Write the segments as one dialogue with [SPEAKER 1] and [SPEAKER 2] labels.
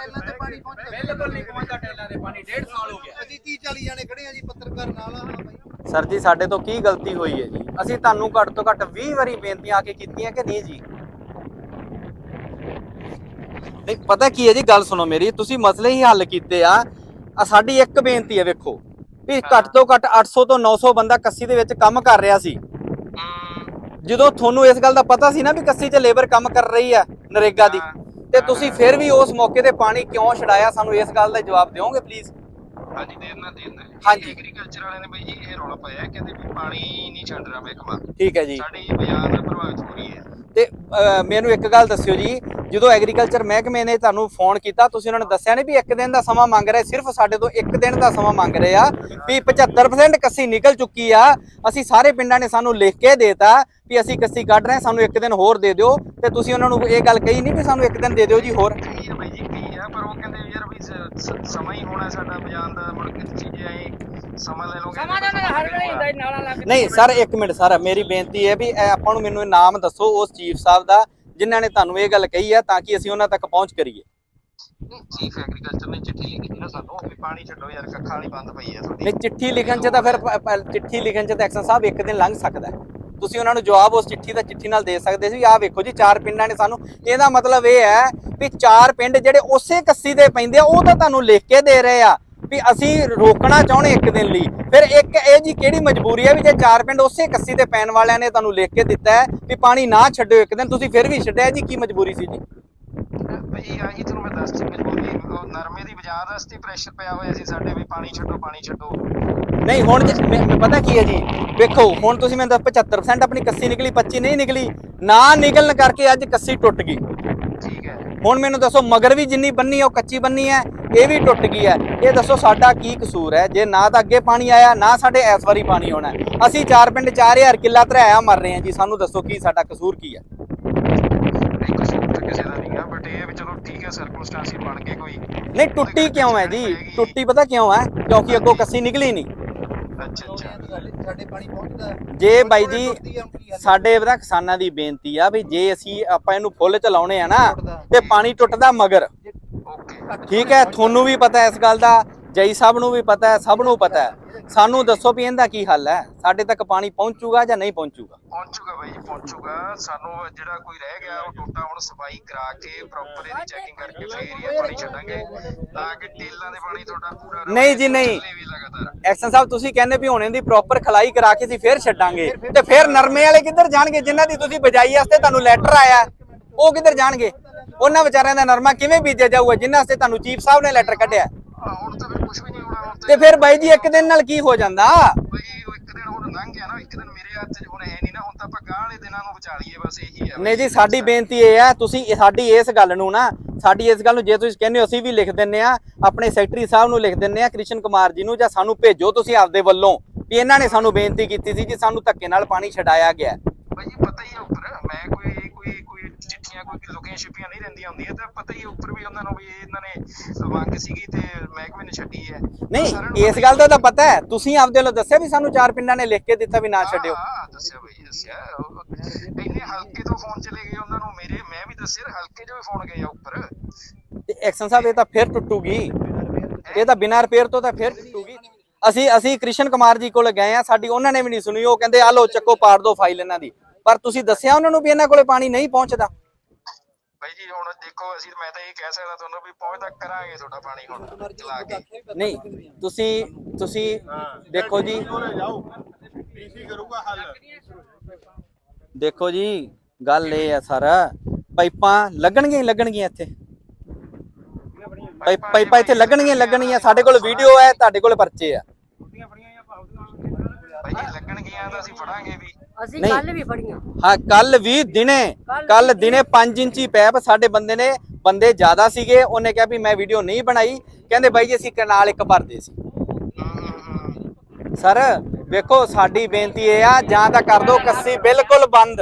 [SPEAKER 1] ਟੈਲਾਂ ਤੇ ਪਾਣੀ ਪਹੁੰਚਦਾ
[SPEAKER 2] ਬਿਲਕੁਲ ਨਹੀਂ ਪਹੁੰਚਦਾ ਟੈਲਾਂ ਦੇ ਪਾਣੀ 1.5 ਸਾਲ ਹੋ ਗਿਆ।
[SPEAKER 1] ਅਸੀਂ 30 40 ਜਾਣੇ ਖੜੇ ਆ ਜੀ ਪੱਤਰਕਾਰ ਨਾਲ। ਆ ਬਾਈ।
[SPEAKER 3] ਸਰ ਜੀ ਸਾਡੇ ਤੋਂ ਕੀ ਗਲਤੀ ਹੋਈ ਹੈ ਜੀ? ਅਸੀਂ ਤੁਹਾਨੂੰ ਘੱਟ ਤੋਂ ਘੱਟ 20 ਵਾਰੀ ਬੇਨਤੀਆਂ ਆ ਕੇ ਕੀਤੀਆਂ ਕਿ ਨਹੀਂ ਜੀ? ਨਹੀਂ ਪਤਾ ਕੀ ਹੈ ਜੀ ਗੱਲ ਸੁਣੋ ਮੇਰੀ। ਤੁਸੀਂ ਮਸਲੇ ਹੀ ਹੱਲ ਕੀਤੇ ਆ। ਆ ਸਾਡੀ ਇੱਕ ਬੇਨਤੀ ਹੈ ਵੇਖੋ। ਵੀ ਘੱਟ ਤੋਂ ਘੱਟ 800 ਤੋਂ 900 ਬੰਦਾ ਕੱਸੀ ਦੇ ਵਿੱਚ ਕੰਮ ਕਰ ਰਿਹਾ ਸੀ। ਜਦੋਂ ਤੁਹਾਨੂੰ ਇਸ ਗੱਲ ਦਾ ਪਤਾ ਸੀ ਨਾ ਵੀ ਕੱਸੀ 'ਚ ਲੇਬਰ ਕੰਮ ਕਰ ਰਹੀ ਆ ਨਰੇਗਾ ਦੀ। ਤੇ ਤੁਸੀਂ ਫਿਰ ਵੀ ਉਸ ਮੌਕੇ ਤੇ ਪਾਣੀ ਕਿਉਂ ਛਡਾਇਆ? ਸਾਨੂੰ ਇਸ ਗੱਲ ਦਾ ਜਵਾਬ ਦਿਓਗੇ ਪਲੀਜ਼
[SPEAKER 4] ਹਾਂਜੀ ਦੇਣਾ ਦੇਣਾ
[SPEAKER 3] ਹਾਂਜੀ।
[SPEAKER 4] ਐਗਰੀਕਲਚਰ ਵਾਲਿਆਂ ਨੇ ਬਈ ਜੀ ਇਹ ਰੌਲਾ ਪਾਇਆ ਕਹਿੰਦੇ ਵੀ ਪਾਣੀ ਨਹੀਂ ਛੱਡ ਰਿਹਾ ਮਹਿਕਮਾ
[SPEAKER 3] ਠੀਕ ਹੈ ਜੀ।
[SPEAKER 4] ਸਾਡੀ ਬਾਜ਼ਾਰ ਪ੍ਰਭਾਵਿਤ ਹੋ ਰਹੀ ਹੈ
[SPEAKER 3] ਤੇ ਮੈਨੂੰ ਇੱਕ ਗੱਲ ਦੱਸਿਓ ਜੀ ਜਦੋਂ ਐਗਰੀਕਲਚਰ ਮਹਿਕਮੇ ਨੇ ਤੁਹਾਨੂੰ ਫੋਨ ਕੀਤਾ ਤੁਸੀਂ ਉਹਨਾਂ ਨੂੰ ਦੱਸਿਆ ਨਹੀਂ ਵੀ ਇੱਕ ਦਿਨ ਦਾ ਸਮਾਂ ਮੰਗ ਰਹੇ ਸਿਰਫ ਸਾਡੇ ਤੋਂ ਇੱਕ ਦਿਨ ਦਾ ਸਮਾਂ ਮੰਗ ਰਹੇ ਆ ਵੀ 75% ਕੱਸੀ ਨਿਕਲ ਚੁੱਕੀ ਆ। ਅਸੀਂ ਸਾਰੇ ਪਿੰਡਾਂ ਨੇ ਸਾਨੂੰ ਲਿਖ ਕੇ ਦੇਤਾ ਵੀ ਅਸੀਂ ਕੱਸੀ ਕੱਢ ਰਹੇ ਸਾਨੂੰ ਇੱਕ ਦਿਨ ਹੋਰ ਦੇ ਦਿਓ। ਤੇ ਤੁਸੀਂ ਉਹਨਾਂ ਨੂੰ ਇਹ ਗੱਲ ਕਹੀ ਨਹੀਂ ਵੀ ਸਾਨੂੰ ਇੱਕ ਦਿਨ ਦੇ ਦਿਓ ਜੀ ਹੋਰ।
[SPEAKER 4] ਜੀ ਕਹੀ ਹੈ ਪਰ ਉਹ ਕਹਿੰਦੇ ਯਾਰ ਵੀ ਸਮਾਂ ਹੀ ਹੋਣਾ ਸਾਡਾ ਬਾਜ਼ਾਰ ਦਾ ਮੁੜ ਕੇ ਚੀਜ਼ੇ ਆਏ ਸਮਾਂ ਲੈ ਲਓਗੇ
[SPEAKER 5] ਸਮਾਂ ਤਾਂ ਹਰ ਵੇਲੇ ਹੁੰਦਾ ਹੀ ਨਾਲਾ ਲੱਗ
[SPEAKER 3] ਨਹੀਂ ਸਰ ਇੱਕ ਮਿੰਟ ਸਰ ਮੇਰੀ ਬੇਨਤੀ ਹੈ ਵੀ ਇਹ ਆਪਾਂ ਨੂੰ ਮੈਨੂੰ ਇਹ ਨਾਮ ਦੱਸੋ ਉਸ ਚੀਫ ਸਾਹਿਬ ਦਾ ਜਿਨ੍ਹਾਂ ਨੇ ਤੁਹਾਨੂੰ ਇਹ ਗੱਲ ਕਹੀ ਆ ਤਾਂ ਕਿ ਅਸੀਂ ਉਹਨਾਂ ਤੱਕ ਪਹੁੰਚ ਕਰੀਏ।
[SPEAKER 4] ਚੀਫ ਐਗਰੀਕਲਚਰ ਨੇ ਚਿੱਠੀ ਲਿਖੀ ਸੀ ਨਾ ਸਾਨੂੰ ਵੀ ਪਾਣੀ ਛੱਡੋ ਯਾਰ ਕੱਖਾਂ ਵਾਲੀ ਬੰਦ ਪਈ ਹੈ ਤੁਹਾਡੀ
[SPEAKER 3] ਨਹੀਂ ਚਿੱਠੀ ਲਿਖਣ 'ਚ ਤਾਂ ਫਿਰ ਪ- ਪ- ਚਿੱਠੀ ਲਿਖਣ 'ਚ ਤਾਂ ਐਕਸ਼ਨ ਸਾਹਿਬ ਇੱਕ ਦਿਨ ਲੰਘ ਸਕਦਾ ਹੈ। ਤੁਸੀਂ ਉਹਨਾਂ ਨੂੰ ਜਵਾਬ ਉਸ ਚਿੱਠੀ ਦਾ ਚਿੱਠੀ ਨਾਲ ਦੇ ਸਕਦੇ ਸੀ ਆਹ ਵੇਖੋ ਜੀ ਚਾਰ ਪਿੰਡਾਂ ਨੇ ਸਾਨੂੰ ਇਹਦਾ ਮਤਲਬ ਇਹ ਹੈ ਵੀ ਚਾਰ ਪਿੰਡ ਜਿਹੜੇ ਉਸੇ ਕੱਸੀ ਦੇ ਪੈਂਦੇ ਆ ਉਹ ਤਾਂ ਤੁਹਾਨੂੰ ਲਿਖ ਕੇ ਦੇ ਰਹੇ ਆ। ਵੀ ਅਸੀਂ ਰੋਕਣਾ ਚਾਹੁੰਦੇ ਇੱਕ ਦਿਨ ਲਈ। ਫਿਰ ਇੱਕ ਇਹ ਜੀ ਕਿਹੜੀ ਮਜਬੂਰੀ ਹੈ ਵੀ ਜੇ ਚਾਰ ਪਿੰਡ ਉਸੇ ਕੱਸੀ ਤੇ ਪੈਣ ਵਾਲਿਆਂ ਨੇ ਤੁਹਾਨੂੰ ਲਿਖ ਕੇ ਦਿੱਤਾ ਹੈ ਵੀ ਪਾਣੀ ਨਾ ਛੱਡਿਓ ਇੱਕ ਦਿਨ ਤੁਸੀਂ ਫਿਰ ਵੀ ਛੱਡਿਆ ਜੀ ਕੀ ਮਜਬੂਰੀ ਸੀ ਜੀ?
[SPEAKER 4] ਬਈ ਆਹੀ ਤੁਹਾਨੂੰ ਮੈਂ ਦੱਸਤੀ ਮਜਬੂਰੀ ਨਰਮੇ ਦੀ ਬਾਜ਼ਾਰ ਵਾਸਤੇ ਪ੍ਰੈਸ਼ਰ ਪਿਆ ਹੋਇਆ ਸੀ ਸਾਡੇ ਵੀ ਪਾਣੀ ਛੱਡੋ ਪਾਣੀ ਛੱਡੋ।
[SPEAKER 3] ਨਹੀਂ ਹੁਣ ਪਤਾ ਕੀ ਹੈ ਜੀ? ਵੇਖੋ ਹੁਣ ਤੁਸੀਂ ਮੈਨੂੰ ਦੱਸ 75% ਆਪਣੀ ਕੱਸੀ ਨਿਕਲੀ 25 ਨਹੀਂ ਨਿਕਲੀ ਨਾ ਨਿਕਲਣ ਕਰਕੇ ਅੱਜ ਕੱਸੀ ਟੁੱਟ ਗਈ।
[SPEAKER 4] ਠੀਕ ਹੈ।
[SPEAKER 3] ਹੁਣ ਮੈਨੂੰ ਦੱਸੋ ਮਗਰ ਵੀ ਜਿੰਨੀ ਬੰਨੀ ਉਹ ਕੱਚੀ ਬੰਨੀ ਹੈ ਇਹ ਵੀ ਟੁੱਟ ਗਈ ਹੈ। ਇਹ ਦੱਸੋ ਸਾਡਾ ਕੀ ਕਸੂਰ ਹੈ? ਜੇ ਨਾ ਤਾਂ ਅੱਗੇ ਪਾਣੀ ਆਇਆ ਨਾ ਸਾਡੇ ਇਸ ਵਾਰੀ ਪਾਣੀ ਆਉਣਾ। ਅਸੀਂ ਚਾਰ ਪਿੰਡ 4000 ਕਿੱਲਾ ਧਰਾਇਆ ਮਰ ਰਹੇ ਹਾਂ ਜੀ। ਸਾਨੂੰ ਦੱਸੋ ਕੀ ਸਾਡਾ ਕਸੂਰ ਕੀ ਹੈ?
[SPEAKER 4] ਨਹੀਂ ਕਸੂਰ ਤਾਂ ਕਿਸੇ ਦਾ ਨਹੀਂ ਆ ਬਟ ਇਹ ਹੈ ਵੀ ਚਲੋ ਠੀਕ ਹੈ ਸਰਕਮਸਟੈਂਸੀ ਬਣ ਕੇ ਕੋਈ।
[SPEAKER 3] ਨਹੀਂ ਟੁੱਟੀ ਕਿਉਂ ਹੈ ਜੀ? ਟੁੱਟੀ ਪਤਾ ਕਿਉਂ ਹੈ? ਕਿਉਂਕਿ ਅੱਗੋਂ ਕੱਸੀ ਨਿਕਲੀ ਨਹੀਂ।
[SPEAKER 4] ਅੱਛਾ ਅੱਛਾ।
[SPEAKER 1] ਸਾਡੇ ਸਾਡੇ ਪਾਣੀ ਪਹੁੰਚਦਾ ਹੈ।
[SPEAKER 3] ਜੇ ਬਾਈ ਜੀ? ਸਾਡੇ ਪਤਾ ਕਿਸਾਨਾਂ ਦੀ ਬੇਨਤੀ ਆ ਵੀ ਜੇ ਅਸੀਂ ਆਪਾਂ ਇਹਨੂੰ ਫੁੱਲ ਚਲਾਉਣੇ ਆ ਨਾ ਤੇ ਪਾਣੀ ਟੁੱਟਦਾ ਮਗਰ। ਠੀਕ ਹੈ ਤੁਹਾਨੂੰ ਵੀ ਪਤਾ ਇਸ ਗੱਲ ਦਾ ਜਈ ਸਾਹਿਬ ਨੂੰ ਵੀ ਪਤਾ ਹੈ ਸਭ ਨੂੰ ਪਤਾ ਹੈ। ਸਾਨੂੰ ਦੱਸੋ ਵੀ ਇਹਦਾ ਕੀ ਹੱਲ ਹੈ। ਸਾਡੇ ਤੱਕ ਪਾਣੀ ਪਹੁੰਚੂਗਾ ਜਾਂ ਨਹੀਂ ਪਹੁੰਚੂਗਾ?
[SPEAKER 4] ਪਹੁੰਚੂਗਾ ਬਾਈ ਜੀ ਪਹੁੰਚੂਗਾ। ਸਾਨੂੰ ਜਿਹੜਾ ਕੋਈ ਰਹਿ ਗਿਆ ਉਹ ਟੋਟਾ ਹੁਣ ਸਫ਼ਾਈ ਕਰਾ ਕੇ ਪ੍ਰੋਪਰ ਇਹਦੀ ਚੈਕਿੰਗ ਕਰਕੇ ਫੇਰ ਇਹ ਪਾਣੀ ਛੱਡਾਂਗੇ ਤਾਂ ਕਿ ਟੇਲਾਂ ਦੇ ਪਾਣੀ ਤੁਹਾਡਾ ਪੂਰਾ
[SPEAKER 3] ਨਹੀਂ ਜੀ, ਨਹੀਂ। ਐਕਸ਼ਨ ਸਾਹਿਬ ਤੁਸੀਂ ਕਹਿੰਦੇ ਵੀ ਹੁਣ ਇਹਦੀ ਪ੍ਰੋਪਰ ਖਲਾਈ ਕਰਾ ਕੇ ਅਸੀਂ ਫੇਰ ਛੱਡਾਂਗੇ। ਤੇ ਫੇਰ ਨਰਮੇ ਵਾਲੇ ਕਿੱਧਰ ਜਾਣਗੇ? ਜਿਨ੍ਹਾਂ ਦੀ ਤੁਸੀਂ ਬਜਾਈ ਵਾਸਤੇ ਤੁਹਾਨੂੰ ਲੈਟਰ ਆਇਆ। ਉਹ ਕਿੱਧਰ ਜਾਣਗੇ? ਉਹਨਾਂ ਵਿਚਾਰਿਆਂ ਦਾ ਨਰਮਾ ਕਿਵੇਂ ਬੀਜਿਆ ਜਾਊਗਾ ਜਿਨ੍ਹਾਂ ਵਾਸਤੇ ਤੁਹਾਨੂੰ ਚੀਫ ਸਾਹਿਬ ਨੇ ਲੈਟਰ ਕੱਢਿਆ?
[SPEAKER 4] ਤਾਂ ਫਿਰ ਕੁਝ ਵੀ ਨਹੀਂ ਹੋਣਾ ਹੁਣ
[SPEAKER 3] ਤੇ ਫਿਰ ਬਾਈ ਜੀ ਇੱਕ ਦਿਨ ਨਾਲ ਕੀ ਹੋ ਜਾਂਦਾ?
[SPEAKER 4] ਬਈ ਉਹ ਇੱਕ ਦਿਨ ਹੁਣ ਲੰਘ ਗਿਆ ਨਾ ਇੱਕ ਦਿਨ ਮੇਰੇ ਹੱਥ 'ਚ ਹੁਣ ਹੈ ਨਹੀਂ ਨਾ ਹੁਣ ਤਾਂ ਆਪਾਂ ਗਾਂ ਵਾਲੇ ਦਿਨਾਂ ਨੂੰ ਬਚਾ ਲਈਏ ਬਸ ਇਹੀ ਹੈ
[SPEAKER 3] ਨਹੀਂ ਜੀ ਸਾਡੀ ਬੇਨਤੀ ਇਹ ਹੈ ਤੁਸੀਂ ਸਾਡੀ ਇਸ ਗੱਲ ਨੂੰ ਨਾ ਸਾਡੀ ਇਸ ਗੱਲ ਨੂੰ ਜੇ ਤੁਸੀਂ ਕਹਿੰਦੇ ਹੋ ਅਸੀਂ ਵੀ ਲਿਖ ਦਿੰਨੇ ਆ ਆਪਣੇ ਸੈਕਟਰੀ ਸਾਹਿਬ ਨੂੰ ਲਿਖ ਦਿੰਨੇ ਆ ਕ੍ਰਿਸ਼ਨ ਕੁਮਾਰ ਜੀ ਨੂੰ ਜਾਂ ਸਾਨੂੰ ਭੇਜੋ ਤੁਸੀਂ ਆਪਦੇ ਵੱਲੋਂ ਵੀ ਇਹਨਾਂ ਨੇ ਸਾਨੂੰ ਬੇਨਤੀ ਕੀਤੀ ਸੀ ਕਿ ਸਾਨੂੰ ਧੱਕੇ ਨਾਲ ਪਾਣੀ ਛਡਾਇਆ ਗਿਆ।
[SPEAKER 4] ਭਾਈ ਪਤਾ ਹੀ ਹੈ ਉੱਪਰ ਮੈਂ ਕੋਈ ਕੋਈ ਕੋਈ ਚਿੱਠੀਆਂ ਕੋਈ ਲੁਕੀਆਂ ਛਿਪੀਆਂ ਨਹੀਂ ਰਹਿੰਦੀਆਂ ਹੁੰਦੀਆਂ ਤਾਂ ਪਤਾ ਹੀ ਉੱਪਰ ਵੀ ਉਹਨਾਂ ਨੂੰ ਵੀ ਇਹਨਾਂ ਨੇ ਮੰਗ ਸੀਗੀ ਤੇ ਮਹਿਕਮੇ ਨੇ ਛੱਡੀ ਹੈ।
[SPEAKER 3] ਨਹੀਂ ਇਸ ਗੱਲ ਦਾ ਤਾਂ ਪਤਾ ਹੈ ਤੁਸੀਂ ਆਪਦੇ ਵੱਲੋਂ ਦੱਸਿਆ ਵੀ ਸਾਨੂੰ ਚਾਰ ਪਿੰਡਾਂ ਨੇ ਲਿਖ ਕੇ ਦਿੱਤਾ ਵੀ ਨਾ ਛੱਡਿਓ।
[SPEAKER 4] ਹਾਂ ਦੱਸਿਆ ਭਾਈ ਦੱਸਿਆ। ਇੰਨੇ ਹਲਕੇ ਤੋਂ ਫੋਨ ਚਲੇ ਗਏ ਉਹਨਾਂ ਨੂੰ ਮੇਰੇ ਮੈਂ ਵੀ ਦੱਸਿਆ ਹਲਕੇ ਜੋ ਫੋਨ ਗਏ ਆ ਉੱਪਰ।
[SPEAKER 3] ਤੇ ਐਕਸ਼ਨ ਸਾਹਿਬ ਇਹ ਤਾਂ ਫਿਰ ਟੁੱਟੂਗੀ। ਇਹ ਤਾਂ ਬਿਨਾਂ ਰਿਪੇਅਰ ਤੋਂ ਤਾਂ ਫਿਰ ਟੁੱਟੂਗੀ। ਅਸੀਂ ਅਸੀਂ ਕ੍ਰਿਸ਼ਨ ਕੁਮਾਰ ਜੀ ਕੋਲ ਗਏ ਆ ਸਾਡੀ ਉਹਨਾਂ ਨੇ ਵੀ ਨਹੀਂ ਸੁਣੀ ਉਹ ਕਹਿੰਦੇ ਆ ਲੋ ਚੱਕੋ ਪਾੜ ਦੋ ਫਾਈਲ ਇਹਨਾਂ ਦੀ। ਪਰ ਤੁਸੀਂ ਦੱਸਿਆ ਉਹਨਾਂ ਨੂੰ ਵੀ ਇਹਨਾਂ ਕੋਲੇ ਪਾਣੀ ਨਹੀਂ ਪਹੁੰਚਦਾ।
[SPEAKER 4] ਭਾਈ ਜੀ ਹੁਣ ਦੇਖੋ ਅਸੀਂ ਮੈਂ ਤਾਂ ਇਹ ਕਹਿ ਸਕਦਾ ਤੁਹਾਨੂੰ ਵੀ ਪਹੁੰਚਦਾ ਕਰਾਂਗੇ ਤੁਹਾਡਾ ਪਾਣੀ ਹੁਣ ਚਲਾ ਕੇ।
[SPEAKER 3] ਨਹੀਂ ਤੁਸੀਂ ਤੁਸੀਂ ਦੇਖੋ ਜੀ। ਦੇਖੋ ਜੀ ਗੱਲ ਇਹ ਹੈ ਸਰ ਪਾਈਪਾਂ ਲੱਗਣਗੀਆਂ ਹੀ ਲੱਗਣਗੀਆਂ ਇੱਥੇ। ਪਾਈਪ- ਪਾਈਪਾਂ ਇੱਥੇ ਲੱਗਣਗੀਆਂ ਲੱਗਣਗੀਆਂ ਸਾਡੇ ਕੋਲ ਵੀਡੀਓ ਹੈ ਤੁਹਾਡੇ ਕੋਲ ਪਰਚੇ ਆ।
[SPEAKER 4] ਭਾਈ ਜੀ ਲੱਗਣਗੀਆਂ ਤਾਂ ਅਸੀਂ ਫੜਾਂਗੇ ਵੀ।
[SPEAKER 5] ਅਸੀਂ
[SPEAKER 3] ਨਹੀਂ।
[SPEAKER 5] ਕੱਲ ਵੀ ਫੜੀਆਂ
[SPEAKER 3] ਹਾਂ ਕੱਲ ਵੀ ਦਿਨੇ ਕੱਲ ਦਿਨੇ। 5 ਇੰਚੀ ਪੈਪ ਸਾਡੇ ਬੰਦੇ ਨੇ ਬੰਦੇ ਜ਼ਿਆਦਾ ਸੀਗੇ ਉਹਨੇ ਕਿਹਾ ਵੀ ਮੈਂ ਵੀਡੀਓ ਨਹੀਂ ਬਣਾਈ। ਕਹਿੰਦੇ ਬਾਈ ਜੀ ਅਸੀਂ ਕਨਾਲ ਇੱਕ ਭਰਦੇ ਸੀ। ਸਰ ਵੇਖੋ ਸਾਡੀ ਬੇਨਤੀ ਇਹ ਆ ਜਾਂ ਤਾਂ ਕਰ ਦਿਓ ਕੱਸੀ ਬਿਲਕੁਲ ਬੰਦ।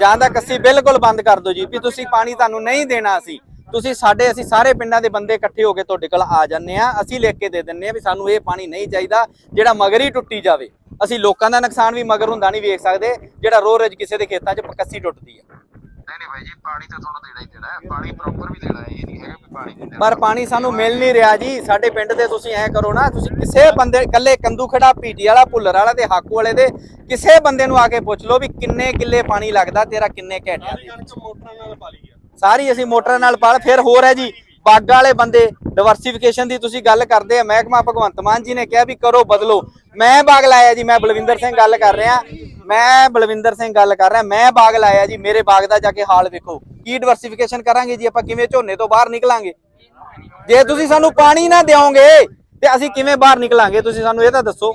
[SPEAKER 3] ਜਾਂ ਤਾਂ ਕੱਸੀ ਬਿਲਕੁਲ ਬੰਦ ਕਰ ਦਿਓ ਜੀ ਵੀ ਤੁਸੀਂ ਪਾਣੀ ਤੁਹਾਨੂੰ ਨਹੀਂ ਦੇਣਾ ਸੀ। ਤੁਸੀਂ ਸਾਡੇ ਅਸੀਂ ਸਾਰੇ ਪਿੰਡਾਂ ਦੇ ਬੰਦੇ ਇਕੱਠੇ ਹੋ ਕੇ ਤੁਹਾਡੇ ਕੋਲ ਆ ਜੰਨੇ ਆ ਅਸੀਂ ਲਿਖ ਕੇ ਦੇ ਦਿੰਨੇ ਆ ਵੀ ਸਾਨੂੰ ਇਹ ਪਾਣੀ ਨਹੀਂ ਚਾਹੀਦਾ ਜਿਹੜਾ ਮਗਰ ਹੀ ਟੁੱਟੀ ਜਾਵੇ। ਅਸੀਂ ਲੋਕਾਂ ਦਾ ਨੁਕਸਾਨ ਵੀ ਮਗਰ ਹੁੰਦਾ ਨਹੀਂ ਵੇਖ ਸਕਦੇ ਜਿਹੜਾ ਰੋ ਰੋਜ਼ ਕਿਸੇ ਦੇ ਖੇਤਾਂ 'ਚ ਕੱਸੀ ਟੁੱਟਦੀ ਹੈ।
[SPEAKER 4] ਨਹੀਂ ਨਹੀਂ ਭਾਈ ਜੀ ਪਾਣੀ ਤਾਂ ਤੁਹਾਨੂੰ ਦੇਣਾ ਹੀ ਦੇਣਾ ਹੈ। ਪਾਣੀ ਪ੍ਰੋਪਰ ਵੀ ਦੇਣਾ ਹੈ ਇਹ ਨਹੀਂ ਹੈਗਾ ਵੀ ਪਾਣੀ ਨਹੀਂ ਦੇਣਾ।
[SPEAKER 3] ਪਰ ਪਾਣੀ ਸਾਨੂੰ ਮਿਲ ਨਹੀਂ ਰਿਹਾ ਜੀ। ਸਾਡੇ ਪਿੰਡ ਦੇ ਤੁਸੀਂ ਐ ਕਰੋ ਨਾ ਤੁਸੀਂ ਕਿਸੇ ਬੰਦੇ ਇਕੱਲੇ ਕੰਦੂ ਖੜਾ ਪੀਟੀ ਵਾਲਾ ਭੁੱਲਰ ਵਾਲਾ ਤੇ ਹਾਕੂ ਵਾਲੇ ਦੇ ਕਿਸੇ ਬੰਦੇ ਨੂੰ ਆ ਕੇ ਪੁੱਛ ਲਓ ਵੀ ਕਿੰਨੇ ਕਿੱਲੇ ਪਾਣੀ ਲੱਗਦਾ ਤੇਰਾ ਕਿੰਨੇ ਘੰਟਿਆਂ ਦੇ ਵਿੱਚ
[SPEAKER 6] ਮੋਟਰਾਂ ਨਾਲ ਪਾਲੀ ਆ
[SPEAKER 3] ਸਾਰੀ ਅਸੀਂ ਮੋਟਰਾਂ ਨਾਲ ਪਾਲ, ਫਿਰ ਹੋਰ ਹੈ ਜੀ, ਬਾਗਾਂ ਵਾਲੇ ਬੰਦੇ ਡਿਵਰਸੀਫਿਕੇਸ਼ਨ ਦੀ ਤੁਸੀਂ ਗੱਲ ਕਰਦੇ ਆ, ਮਹਿਕਮਾ ਭਗਵੰਤ ਮਾਨ ਜੀ ਨੇ ਕਿਹਾ ਵੀ ਕਰੋ ਬਦਲੋ। ਮੈਂ ਬਾਗ ਲਾਇਆ ਜੀ, ਮੈਂ ਬਲਵਿੰਦਰ ਸਿੰਘ ਗੱਲ ਕਰ ਰਿਹਾ। ਮੈਂ ਬਲਵਿੰਦਰ ਸਿੰਘ ਗੱਲ ਕਰ ਰਿਹਾ, ਮੈਂ ਬਾਗ ਲਾਇਆ ਜੀ, ਮੇਰੇ ਬਾਗ ਦਾ ਜਾ ਕੇ ਹਾਲ ਵੇਖੋ। ਕੀ ਡਿਵਰਸੀਫਿਕੇਸ਼ਨ ਕਰਾਂਗੇ ਜੀ, ਆਪਾਂ ਕਿਵੇਂ ਝੋਨੇ ਤੋਂ ਬਾਹਰ ਨਿਕਲਾਂਗੇ? ਜੇ ਤੁਸੀਂ ਸਾਨੂੰ ਪਾਣੀ ਨਾ ਦਿਓਗੇ, ਤੇ ਅਸੀਂ ਕਿਵੇਂ ਬਾਹਰ ਨਿਕਲਾਂਗੇ? ਤੁਸੀਂ ਸਾਨੂੰ ਇਹ ਤਾਂ ਦੱਸੋ।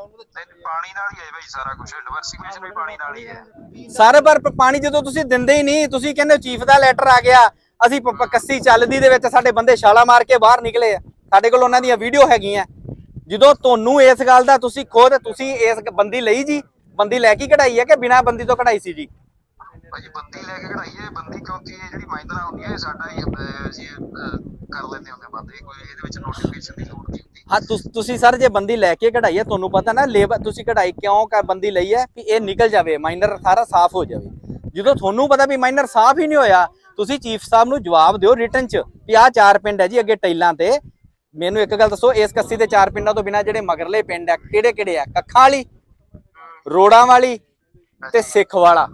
[SPEAKER 1] ਨਹੀਂ
[SPEAKER 4] ਪਾਣੀ ਨਾਲ ਹੀ ਹੈ ਭਾਈ ਸਾਰਾ ਕੁਝ ਡਿਵਰਸਿਫਿਕੇਸ਼ਨ ਵੀ ਪਾਣੀ ਨਾਲ ਹੀ ਹੈ।
[SPEAKER 3] ਸਾਰੇ ਪਰ ਪ- ਪਾਣੀ ਜਦੋਂ ਤੁਸੀਂ ਦਿੰਦੇ ਹੀ ਨਹੀਂ ਤੁਸੀਂ ਕਹਿੰਦੇ ਚੀਫ ਦਾ ਲੈਟਰ ਆ ਗਿਆ ਅਸੀਂ ਪ- ਪ- ਕੱਸੀ ਚੱਲਦੀ ਦੇ ਵਿੱਚ ਸਾਡੇ ਬੰਦੇ ਛਾਲਾ ਮਾਰ ਕੇ ਬਾਹਰ ਨਿਕਲੇ ਆ। ਸਾਡੇ ਕੋਲ ਉਹਨਾਂ ਦੀਆਂ ਵੀਡੀਓ ਹੈਗੀਆਂ। ਜਦੋਂ ਤੁਹਾਨੂੰ ਇਸ ਗੱਲ ਦਾ ਤੁਸੀਂ ਖੁਦ ਤੁਸੀਂ ਇਸ ਗ- ਬੰਦੀ ਲਈ ਜੀ? ਬੰਦੀ ਲੈ ਕੇ ਕਢਾਈ ਹੈ ਕਿ ਬਿਨਾ ਬੰਦੀ ਤੋਂ ਕਢਾਈ ਸੀ ਜੀ?
[SPEAKER 4] ਭਾਜੀ ਬੰਦੀ ਲੈ ਕੇ ਕਢਾਈ ਹੈ ਬੰਦੀ ਕਿਉਂਕਿ ਇਹ ਜਿਹੜੀ ਮਾਈਂਦਰਾ ਹੁੰਦੀ ਹੈ ਇਹ ਸਾਡਾ ਹੀ ਅਹ, ਅਸੀਂ ਅਹ, ਕਰ ਲੈਂਦੇ ਹੁੰਦੇ ਬੰਦ ਇਹ ਕੋਈ ਇਹਦੇ ਵਿੱਚ ਨੋਟੀਫਿਕੇਸ਼ਨ ਦੀ ਲੋੜ ਨਹੀਂ ਹੁੰਦੀ।
[SPEAKER 3] ਹਾਂ ਤੁਸ- ਤੁਸੀਂ ਸਰ ਜੇ ਬੰਦੀ ਲੈ ਕੇ ਕਢਾਈ ਹੈ ਤੁਹਾਨੂੰ ਪਤਾ ਨਾ ਲੇਬਰ ਤੁਸੀਂ ਕਢਾਈ ਕਿਉਂ ਕਰ ਬੰਦੀ ਲਈ ਹੈ ਕਿ ਇਹ ਨਿਕਲ ਜਾਵੇ ਮਾਈਨਰ ਸਾਰਾ ਸਾਫ਼ ਹੋ ਜਾਵੇ। ਜਦੋਂ ਤੁਹਾਨੂੰ ਪਤਾ ਵੀ ਮਾਈਨਰ ਸਾਫ਼ ਹੀ ਨਹੀਂ ਹੋਇਆ ਤੁਸੀਂ ਚੀਫ ਸਾਹਿਬ ਨੂੰ ਜਵਾਬ ਦਿਓ ਰਿਟਰਨ ਚ ਵੀ ਆਹ ਚਾਰ ਪਿੰਡ ਹੈ ਜੀ ਅੱਗੇ ਟੈਲਾਂ ਤੇ। ਮੈਨੂੰ ਇੱਕ ਗੱਲ ਦੱਸੋ ਇਸ ਕੱਸੀ ਦੇ ਚਾਰ ਪਿੰਡਾਂ ਤੋਂ ਬਿਨਾ ਜਿਹੜੇ ਮਗਰਲੇ ਪਿੰਡ ਆ ਕਿਹੜੇ ਕਿਹੜੇ ਆ? ਕੱਖਾਂ ਵਾਲੀ ਰੋੜਾਂ ਵਾਲੀ ਤੇ ਸਿੱਖ ਵਾਲਾ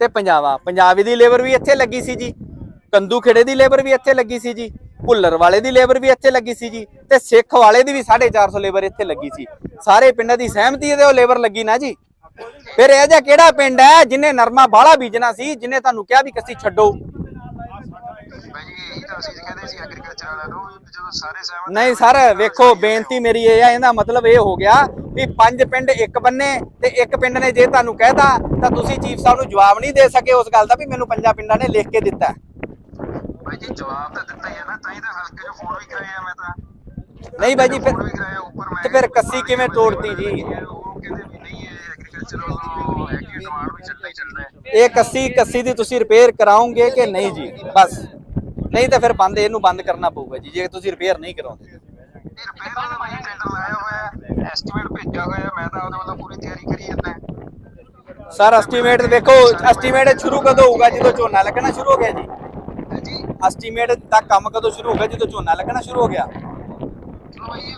[SPEAKER 3] ਤੇ ਪੰਜਾਬਾ ਪੰਜਾਬੀ ਦੀ ਲੇਬਰ ਵੀ ਇੱਥੇ ਲੱਗੀ ਸੀ ਜੀ। ਕੰਦੂ ਖੇੜੇ ਦੀ ਲੇਬਰ ਵੀ ਇੱਥੇ ਲੱਗੀ ਸੀ ਜੀ ਭੁੱਲਰ ਵਾਲੇ ਦੀ ਲੇਬਰ ਵੀ ਇੱਥੇ ਲੱਗੀ ਸੀ ਜੀ ਤੇ ਸਿੱਖ ਵਾਲੇ ਦੀ ਵੀ 450 ਲੇਬਰ ਇੱਥੇ ਲੱਗੀ ਸੀ। ਸਾਰੇ ਪਿੰਡਾਂ ਦੀ ਸਹਿਮਤੀ ਤੇ ਉਹ ਲੇਬਰ ਲੱਗੀ ਨਾ ਜੀ। ਫਿਰ ਇਹ ਜਿਹਾ ਕਿਹੜਾ ਪਿੰਡ ਹੈ ਜਿਨੇ ਨਰਮਾ ਬਾਹਲਾ ਬੀਜਣਾ ਸੀ ਜਿਨੇ ਤੁਹਾਨੂੰ ਕਿਹਾ ਵੀ ਕੱਸੀ ਛੱਡੋ। ਨਹੀਂ ਸਰ ਵੇਖੋ ਬੇਨਤੀ ਮੇਰੀ ਇਹ ਆ ਇਹਦਾ ਮਤਲਬ ਇਹ ਹੋ ਗਿਆ ਵੀ ਪੰਜ ਪਿੰਡ ਇੱਕ ਬੰਨੇ ਤੇ ਇੱਕ ਪਿੰਡ ਨੇ ਜੇ ਤੁਹਾਨੂੰ ਕਹਿਤਾ ਤਾਂ ਤੁਸੀਂ ਚੀਫ ਸਾਹਿਬ ਨੂੰ ਜਵਾਬ ਨਹੀਂ ਦੇ ਸਕੇ ਉਸ ਗੱਲ ਦਾ ਵੀ ਮੈਨੂੰ ਪੰਜਾਂ ਪਿੰਡਾਂ ਨੇ ਲਿਖ ਕੇ ਦਿੱਤਾ।
[SPEAKER 4] ਭਾਈ ਜੀ ਜਵਾਬ ਤਾਂ ਦਿੱਤਾ ਹੀ ਹੈ ਨਾ ਤਾਂ ਹੀ ਤਾਂ ਹਲਕੇ 'ਚ ਫੋਨ ਵੀ ਕਰਾਇਆ ਮੈਂ ਤਾਂ।
[SPEAKER 3] ਨਹੀਂ ਬਾਈ ਜੀ ਫਿਰ
[SPEAKER 4] ਫੋਨ ਵੀ ਕਰਾਇਆ ਉੱਪਰ ਮੈਂ
[SPEAKER 3] ਤੇ ਫਿਰ ਕੱਸੀ ਕਿਵੇਂ ਤੋੜਤੀ ਜੀ?
[SPEAKER 4] ਉਹ ਕਹਿੰਦੇ ਵੀ ਨਹੀਂ ਇਹ ਐਗਰੀਕਲਚਰ ਵੱਲੋਂ ਹੈ ਕਿ ਡਿਮਾਂਡ ਵੀ ਚੱਲਣਾ ਹੀ ਚੱਲਣਾ ਹੈ।
[SPEAKER 3] ਇਹ ਕੱਸੀ ਕੱਸੀ ਦੀ ਤੁਸੀਂ ਰਿਪੇਅਰ ਕਰਾਉਂਗੇ ਕਿ ਨਹੀਂ ਜੀ? ਬਸ। ਨਹੀਂ ਤਾਂ ਫਿਰ ਬੰਦ ਇਹਨੂੰ ਬੰਦ ਕਰਨਾ ਪਊਗਾ ਜੀ ਜੇ ਤੁਸੀਂ ਰਿਪੇਅਰ ਨਹੀਂ ਕਰਾਉਂਦੇ।
[SPEAKER 4] ਇਹ ਰਿਪੇਅਰ ਦਾ ਭਾਈ ਟੈਂਡਰ ਲਾਇਆ ਹੋਇਆ ਹੈ ਐਸਟੀਮੇਟ ਭੇਜਿਆ ਹੋਇਆ ਮੈਂ ਤਾਂ ਉਹਦੇ ਵੱਲੋਂ ਪੂਰੀ ਤਿਆਰੀ ਕਰੀ ਜਾਂਦਾ
[SPEAKER 3] ਸਰ ਐਸਟੀਮੇਟ ਵੇਖੋ ਐਸਟੀਮੇਟ ਸ਼ੁਰੂ ਕਦੋਂ ਹੋਊਗਾ? ਜਦੋਂ ਝੋਨਾ ਲੱਗਣਾ ਸ਼ੁਰੂ ਹੋ ਗਿਆ ਜੀ
[SPEAKER 4] ਜੀ?
[SPEAKER 3] ਐਸਟੀਮੇਟ ਦਾ ਕੰਮ ਕਦੋਂ ਸ਼ੁਰੂ ਹੋਗਾ ਜਦੋਂ ਝੋਨਾ ਲੱਗਣਾ ਸ਼ੁਰੂ ਹੋ ਗਿਆ?